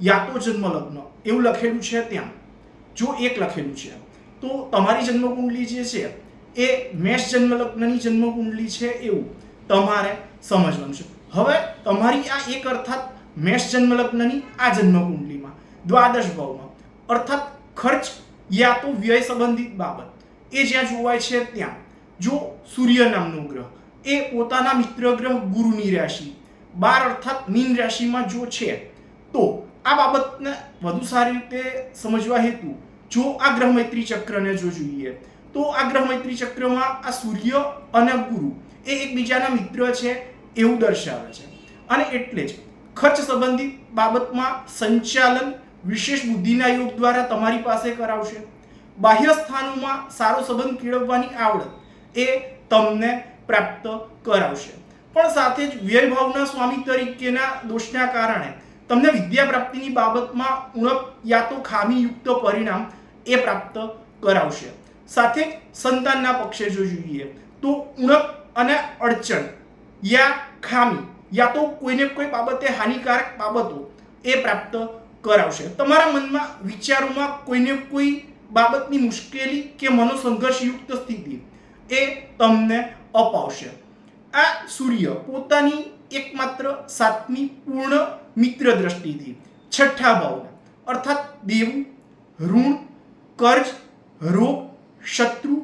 યા તો જન્મ લગ્ન એવું લખેલું છે ત્યાં. જો એક લખેલું છે. તો તમારી જન્મ કુંડલી જે છે, એ મેષ જન્મ લગ્નની જન્મ છે એવું તમારે સમજવાનું છે. હવે તમારી આ એક અર્થાત મેષ જન્મ લગ્નની આ જન્મ કુંડલીમાં દ્વાદશ ભાવમાં, અર્થાત ખર્ચ યા તો વ્યય સંબંધિત બાબત, એ જ્યાં જોવાય છે ત્યાં. જો સૂર્ય નામનો ગ્રહ, એ પોતાના મિત્ર ગ્રહ ગુરુની રાશિ, બાર અર્થાત મીન રાશિમાં જો છે, તો વધુ સારી રીતે સમજવા હેતુ, જો આ ગ્રહ મૈત્રી ચક્રને જો જોઈએ, તો આ ગ્રહ મૈત્રી ચક્રમાં આ સૂર્ય અને ગુરુ એ એકબીજાના મિત્ર છે એવું દર્શાવે છે. અને એટલે જ ખર્ચ સંબંધિત બાબતમાં સંચાલન વિશેષ બુદ્ધિના યોગ દ્વારા તમારી પાસે કરાવશે. બાહ્ય સ્થાનોમાં સારો સંબંધ કેળવવાની આવડત એ તમને પ્રાપ્ત કરાવશે. પણ સાથે જ વ્યય ભાવના સ્વામી તરીકેના દોષના કારણે તમને વિદ્યા પ્રાપ્તિની બાબતમાં ઉણપ યા તો ખામીયુક્ત પરિણામ એ પ્રાપ્ત કરાવશે. સાથે સંતાનના પક્ષે જો જોઈએ તો ઉણપ અને અડચણ યા ખામી યા તો કોઈને કોઈ બાબતે હાનિકારક બાબતો એ પ્રાપ્ત કરાવશે. તમારા મનમાં વિચારોમાં કોઈને કોઈ બાબતની મુશ્કેલી કે મનોસંઘર્ષયુક્ત સ્થિતિ એ તમને અપાવશે. આ સૂર્ય પોતાની એકમાત્ર સાતમી પૂર્ણ મિત્ર દ્રષ્ટિથી. છઠ્ઠા ભાવના અર્થાત દેવું, ઋણ, કર્જ, રોગ, શત્રુ,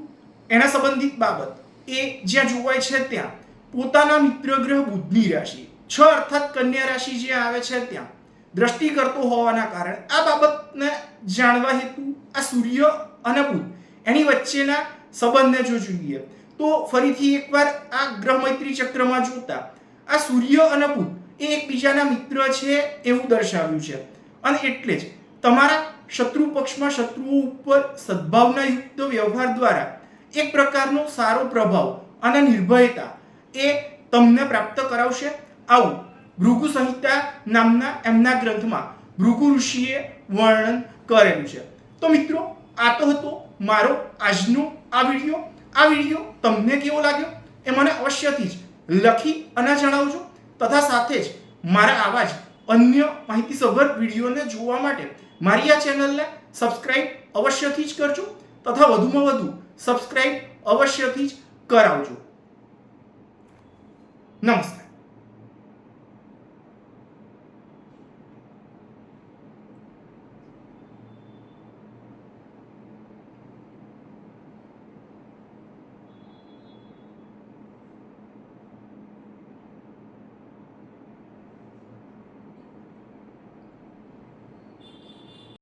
એના સંબંધિત બાબત. એ જ્યાં જોવાય છે ત્યાં. પોતાના મિત્ર ગ્રહ બુદ્ધની રાશિ. છ અર્થાત કન્યા રાશિ જે આવે છે ત્યાં. દ્રષ્ટિ કરતો હોવાના કારણે આ બાબતને જાણવા હેતુ આ સૂર્ય અને બુધ. એની વચ્ચેના સંબંધને જો જોઈએ, તો ફરીથી એકવાર આ ગ્રહ મૈત્રી ચક્રમાં જોતા, આ સૂર્ય અને બુધ એ એકબીજાના મિત્ર છે એવું દર્શાવ્યું છે. અને એટલે જ તમારા શત્રુ પક્ષમાં શત્રુઓ ઉપર સદભાવના યુક્ત વ્યવહાર દ્વારા એક પ્રકારનો સારો પ્રભાવ અને નિર્ભયતા એ તમને પ્રાપ્ત કરાવશે. આવું ભૃગુ સંહિતા નામના એમના ગ્રંથમાં ભૃગુ ઋષિએ વર્ણન કરેલું છે. તો મિત્રો, આ તો હતો મારો આજનો આ વીડિયો. આ વીડિયો તમને કેવો લાગ્યો એ મને અવશ્યથી જ લખી અને જણાવજો. તથા સાથે જ મારા આવા જ અન્ય માહિતીસભર વિડીયોને જોવા માટે મારી આ ચેનલને સબસ્ક્રાઇબ અવશ્યથી જ કરજો તથા વધુમાં વધુ સબસ્ક્રાઇબ અવશ્યથી જ કરાવજો. નમસ્કાર.